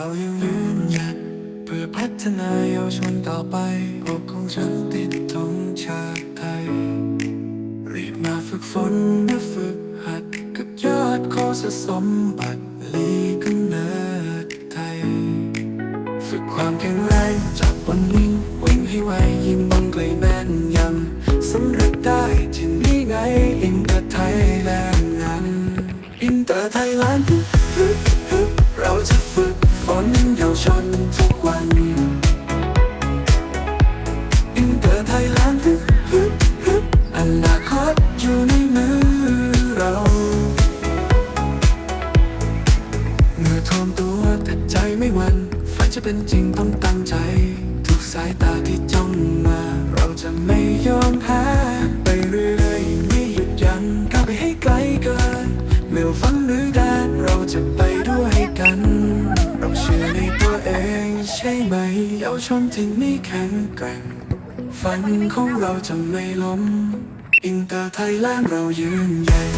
เรายังยืนหยัดเพื่อพัฒนาเยาวชนต่อไปพวกของฉันติดธงชาติไทย รีบมาฝึกฝนมาฝึกหัด กับยอดโคสสมบัติลีกำเนิดไทย ฝึกความแข็งแรงจากบนนิ่งวิ่งให้ไวยิงบอลไกลแม่นยำสำเร็จได้ที่นี่ไงอินเตอร์ไทยแลนด์นั้นอินเตอร์ไทยแลนด์เราจะฝึก ไม่วันฝันจะเป็นจริงต้องตั้งใจ ทุกสายตาที่จ้องมา เราจะไม่ยอมแพ้ไปเรื่อยๆไม่หยุดยัง้งก้าวไปให้ไกลเกินเมื่อฝันหรือแดนเราจะไปด้วยกัน เราเชื่อในตัวเองใช่ไหมเยาวชนที่นี่แข็งแกร่งฝันของเราจะไม่ล้มอินเตอร์ไทยแลนด์เรายืนใหญ่